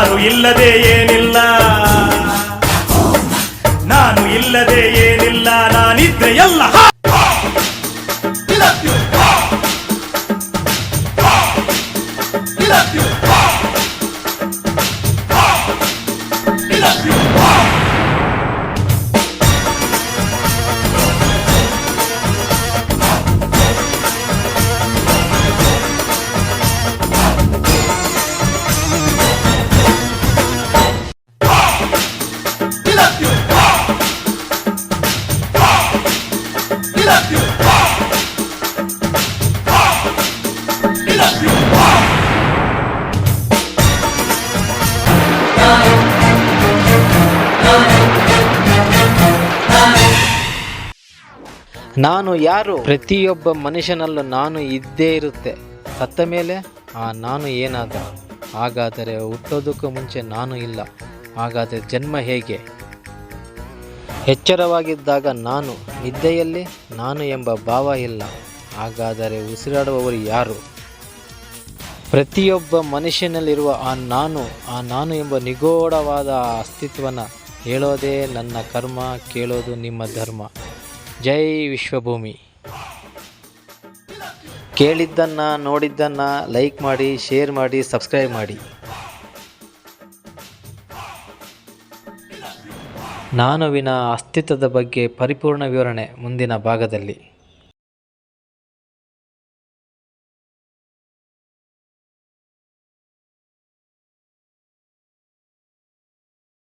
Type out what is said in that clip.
ನಾನು ಇಲ್ಲದೆ ಏನಿಲ್ಲ ನಾನು ಇಲ್ಲದೆ ಏನಿಲ್ಲ ನಾನಿದ್ರೆ ಎಲ್ಲ ಹ! ನಾನು ಯಾರು? ಪ್ರತಿಯೊಬ್ಬ ಮನುಷ್ಯನಲ್ಲೂ ನಾನು ಇದ್ದೇ ಇರುತ್ತೆ. ಸತ್ತ ಮೇಲೆ ಆ ನಾನು ಏನಾದ? ಹಾಗಾದರೆ ಹುಟ್ಟೋದಕ್ಕೂ ಮುಂಚೆ ನಾನು ಇಲ್ಲ. ಹಾಗಾದರೆ ಜನ್ಮ ಹೇಗೆ? ಎಚ್ಚರವಾಗಿದ್ದಾಗ ನಾನು, ನಿದ್ದೆಯಲ್ಲಿ ನಾನು ಎಂಬ ಭಾವ ಇಲ್ಲ, ಹಾಗಾದರೆ ಉಸಿರಾಡುವವರು ಯಾರು? ಪ್ರತಿಯೊಬ್ಬ ಮನುಷ್ಯನಲ್ಲಿರುವ ಆ ನಾನು ಆ ನಾನು ಎಂಬ ನಿಗೂಢವಾದ ಅಸ್ತಿತ್ವನ ಹೇಳೋದೇ ನನ್ನ ಕರ್ಮ, ಕೇಳೋದು ನಿಮ್ಮ ಧರ್ಮ. ಜೈ ವಿಶ್ವಭೂಮಿ. ಕೇಳಿದ್ದನ್ನು, ನೋಡಿದ್ದನ್ನು ಲೈಕ್ ಮಾಡಿ, ಶೇರ್ ಮಾಡಿ, ಸಬ್ಸ್ಕ್ರೈಬ್ ಮಾಡಿ. ನಾನುವಿನ ಅಸ್ತಿತ್ವದ ಬಗ್ಗೆ ಪರಿಪೂರ್ಣ ವಿವರಣೆ ಮುಂದಿನ ಭಾಗದಲ್ಲಿ.